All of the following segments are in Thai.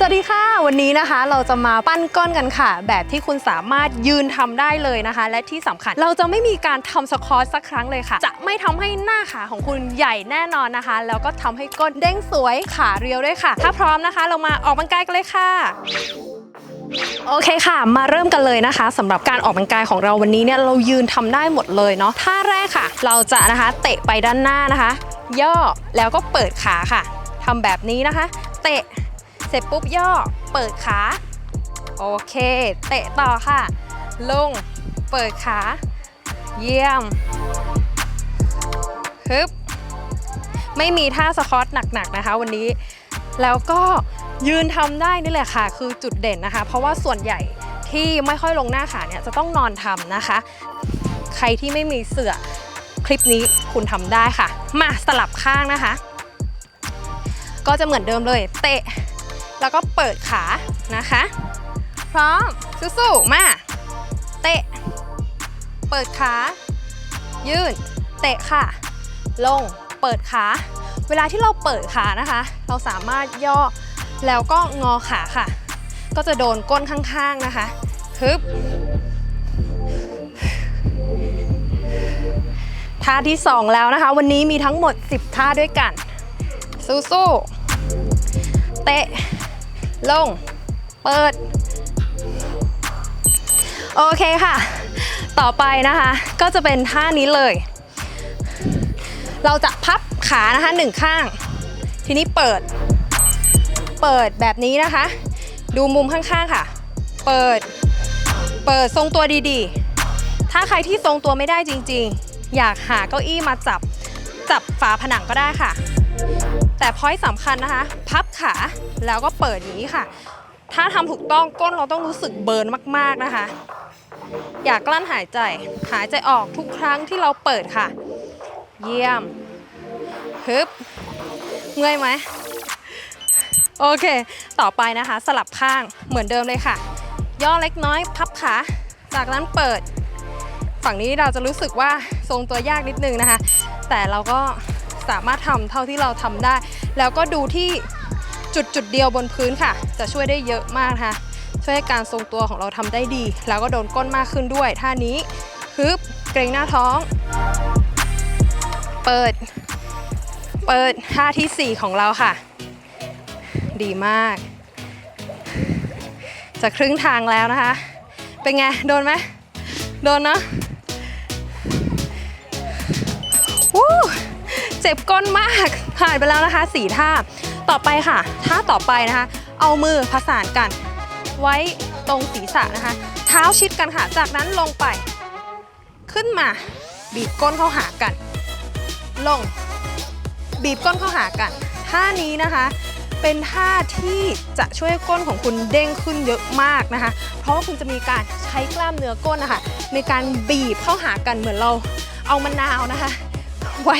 สวัสดีค่ะ วันนี้นะคะเราจะมาปั้นก้อนกันค่ะ แบบที่คุณสามารถยืนทำได้เลยนะคะ และที่สำคัญเราจะไม่มีการทำสควอตสักครั้งเลยค่ะ จะไม่ทำให้หน้าขาของคุณใหญ่แน่นอนนะคะ แล้วก็ทำให้ก้นเด้งสวยขาเรียวด้วยค่ะ ถ้าพร้อมนะคะ เรามาออกกำลังกายกันเลยค่ะโอเคค่ะ มาเริ่มกันเลยนะคะสำหรับการออกกำลังกายของเราวันนี้เนี่ยเรายืนทำได้หมดเลยเนาะท่าแรกค่ะ เราจะนะคะเตะไปด้านหน้านะคะ ย่อแล้วก็เปิดขาค่ะทำแบบนี้นะคะ เตะ เสร็จปุ๊บย่อ เปิดขา โอเค เตะต่อค่ะ ลง เปิดขา เยี่ยมฮึบไม่มีท่าสควอตหนักๆนะคะ วันนี้ แล้วก็ยืนทำได้นี่แหละค่ะ คือจุดเด่นนะคะ เพราะว่าส่วนใหญ่ที่ไม่ค่อยลงหน้าขาเนี่ยจะต้องนอนทำนะคะ ใครที่ไม่มีเสื่อคลิปนี้คุณทำได้ค่ะ มาสลับข้างนะคะ ก็จะเหมือนเดิมเลย เตะ แล้วก็เปิดขานะคะ พร้อมสู้ๆมาเตะ เปิดขา ยืนเตะค่ะ ลงเปิดขา เวลาที่เราเปิดขานะคะ เราสามารถย่อแล้วก็งอขาค่ะ ก็จะโดนก้นข้างๆนะคะฮึบท่าที่ 2 แล้วนะคะ วันนี้มีทั้งหมด 10 ท่าด้วยกัน สู้ๆเตะ ลง เปิด โอเคค่ะ ต่อไปนะคะ ก็จะเป็นท่านี้เลย เราจะพับขานะคะหนึ่งข้าง ทีนี้เปิด เปิดแบบนี้นะคะ ดูมุมข้างๆค่ะ เปิด เปิดทรงตัวดีๆ ถ้าใครที่ทรงตัวไม่ได้จริงๆ อยากหาเก้าอี้มาจับ จับฝาผนังก็ได้ค่ะ แต่พอยสำคัญนะคะ พับขาแล้วก็เปิดอย่างนี้ค่ะ ถ้าทำถูกต้องก้นเราต้องรู้สึกเบิร์นมาก ๆนะคะ อย่ากลั้นหายใจ หายใจออกทุกครั้งที่เราเปิดค่ะ เยี่ยมฮึบเมื่อยไหมโอเค ต่อไปนะคะ สลับข้างเหมือนเดิมเลยค่ะ ย่อเล็กน้อยพับขา จากนั้นเปิด ฝั่งนี้เราจะรู้สึกว่าทรงตัวยากนิดนึงนะคะ แต่เราก็ สามารถทำเท่าที่เราทำได้ แล้วก็ดูที่จุดจุดเดียวบนพื้นค่ะ จะช่วยได้เยอะมากนะคะช่วยให้การทรงตัวของเราทำได้ดี แล้วก็โดนก้นมากขึ้นด้วยท่านี้ฮึบเกรงหน้าท้อง เปิด เปิดท่าทีสี่4 ของเราค่ะ ดีมาก จะครึ่งทางแล้วนะคะ เป็นไง โดนไหมโดนเนอะ เจ็บก้นมากผ่านไปแล้วนะคะสี่ท่า ต่อไปค่ะท่าต่อไปนะคะ เอามือผสานกัน ไว้ตรงศีรษะนะคะ เท้าชิดกันค่ะ จากนั้นลงไป ขึ้นมาบีบก้นเข้าหากัน ลง บีบก้นเข้าหากัน ท่านี้นะคะ เป็นท่าที่จะช่วยก้นของคุณเด้งขึ้นเยอะมากนะคะ เพราะว่าคุณจะมีการใช้กล้ามเนื้อก้นนะคะในการบีบเข้าหากันเหมือนเราเอามะนาวนะคะ ไว้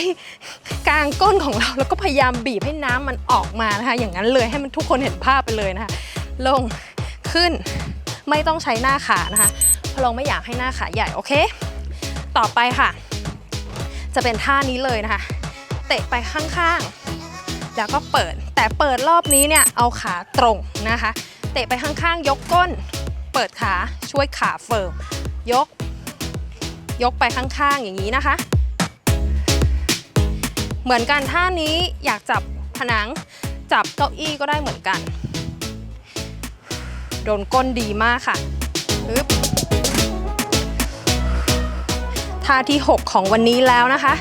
กลางก้นของเราแล้วก็พยายามบีบให้น้ำมันออกมานะคะ อย่างนั้นเลยให้มันทุกคนเห็นภาพไปเลยนะคะ ลงขึ้นไม่ต้องใช้หน้าขานะคะเพราะเราไม่อยากให้หน้าขาใหญ่โอเค ต่อไปค่ะ จะเป็นท่านี้เลยนะคะ เตะไปข้างๆ แล้วก็เปิด แต่เปิดรอบนี้เนี่ยเอาขาตรงนะคะ เตะไปข้างๆ ยกก้น เปิดขาช่วยขาเฟิร์มยก ยกไปข้างๆ อย่างนี้นะคะ เหมือนกันท่านี้อยากจับผนัง จับเก้าอี้ก็ได้เหมือนกัน โดนก้นดีมากค่ะปึ๊บท่าที่ 6 ของวันนี้แล้วนะคะ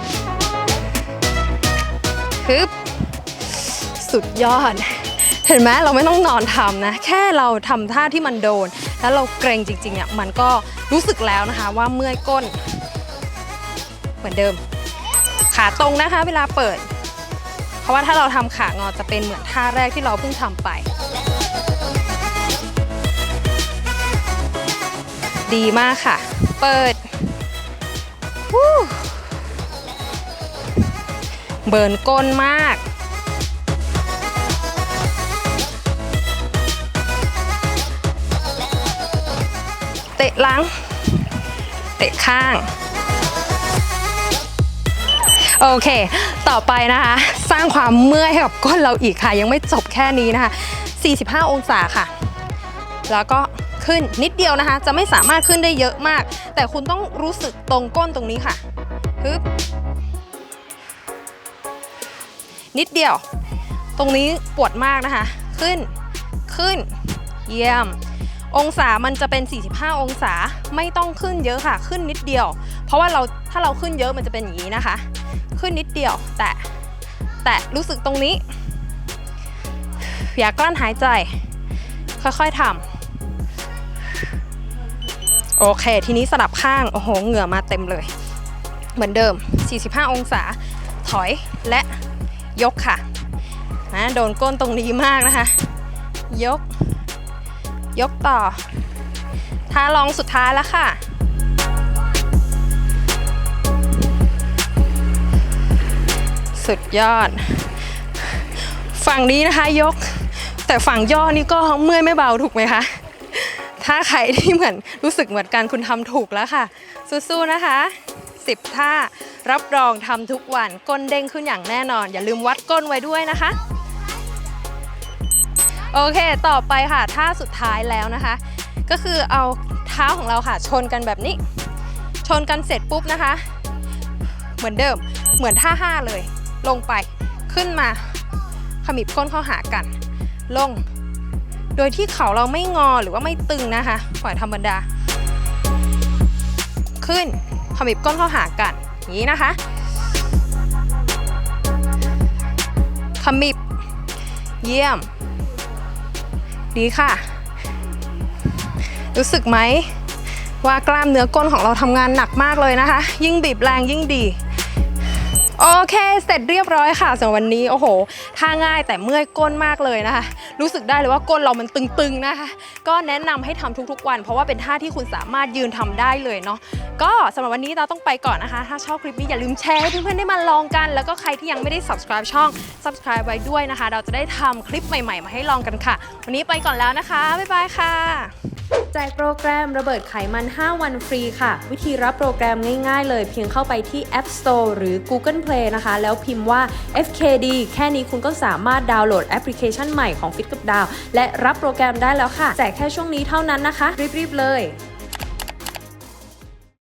ฮึบสุดยอด เห็นไหมเราไม่ต้องนอนทำนะ แค่เราทำท่าที่มันโดน แล้วเราเกรงจริงๆเนี่ยมันก็รู้สึกแล้วนะคะว่าเมื่อยก้น เหมือนเดิม ขาตรงนะคะเวลาเปิด เพราะว่าถ้าเราทำขางอจะเป็นเหมือนท่าแรกที่เราเพิ่งทำไป ดีมากค่ะ เปิดเบิร์นก้นมากเตะหลัง เตะข้าง โอเค ต่อไปนะคะ สร้างความเมื่อยให้กับก้นเราอีกค่ะ ยังไม่จบแค่นี้นะคะ 45 องศาค่ะ แล้วก็ขึ้นนิดเดียวนะคะ จะไม่สามารถขึ้นได้เยอะมาก แต่คุณต้องรู้สึกตรงก้นตรงนี้ค่ะฮึบนิดเดียว ตรงนี้ปวดมากนะคะ ขึ้นขึ้น เยี่ยม องศามันจะเป็น 45 องศาไม่ต้องขึ้นเยอะค่ะ ขึ้นนิดเดียว เพราะว่าเราถ้าเราขึ้นเยอะมันจะเป็นอย่างนี้นะคะ ขึ้นนิดเดียว แต่แต่รู้สึกตรงนี้ อย่ากลั้นหายใจ ค่อยๆทำโอเค ทีนี้สลับข้าง โอ้โห เหงื่อมาเต็มเลย เหมือนเดิม 45 องศา ถอยและยกค่ะนะโดนก้นตรงนี้มากนะคะ ยก ยกต่อท่าลองสุดท้ายแล้วค่ะ สุดยอด ฝั่งนี้นะคะยก แต่ฝั่งย่อนี่ก็เมื่อยไม่เบาถูกไหมคะถ้าใครที่เหมือนรู้สึกเหมือนกันคุณทำถูกแล้วค่ะ สู้ๆนะคะ 10 ท่ารับรองทำทุกวันก้นเด้งขึ้นอย่างแน่นอน อย่าลืมวัดก้นไว้ด้วยนะคะ โอเคต่อไปค่ะท่าสุดท้ายแล้วนะคะ ก็คือเอาเท้าของเราค่ะ ชนกันแบบนี้ ชนกันเสร็จปุ๊บนะคะ เหมือนเดิมเหมือนท่าห้าเลย ลงไปขึ้นมาขมิบก้นเข้าหากัน ลง โดยที่เขาเราไม่งอหรือว่าไม่ตึงนะคะปล่อยธรรมดา ขึ้นขมิบก้นเข้าหากันอย่างนี้นะคะขมิบ เยี่ยม ดีค่ะ รู้สึกไหมว่ากล้ามเนื้อก้นของเราทำงานหนักมากเลยนะคะ ยิ่งบีบแรงยิ่งดี โอเค เสร็จเรียบร้อยค่ะสำหรับวันนี้ โอ้โหท่าง่ายแต่เมื่อยก้นมากเลยนะคะ รู้สึกได้เลยว่าก้นเรามันตึงๆนะคะ ก็แนะนำให้ทำทุกๆวัน เพราะว่าเป็นท่าที่คุณสามารถยืนทำได้เลยเนาะ ก็สำหรับวันนี้เราต้องไปก่อนนะคะ ถ้าชอบคลิปนี้อย่าลืมแชร์ให้เพื่อนๆได้มาลองกัน แล้วก็ใครที่ยังไม่ได้ subscribe ช่อง subscribe ไว้ด้วยนะคะ เราจะได้ทำคลิปใหม่ ๆ มาให้ลองกันค่ะ วันนี้ไปก่อนแล้วนะคะ บ๊ายบายค่ะ แจกโปรแกรมระเบิดไขมัน 5 วันฟรีค่ะ วิธีรับโปรแกรมง่ายๆ เลยเพียงเข้าไปที่ App Store หรือ Google Play นะคะ แล้วพิมพ์ว่า FKD แค่นี้คุณก็สามารถดาวน์โหลดแอปพลิเคชันใหม่ของ Fit กับดาวและรับโปรแกรมได้แล้วค่ะ แจกแค่ช่วงนี้เท่านั้นนะคะ รีบๆเลย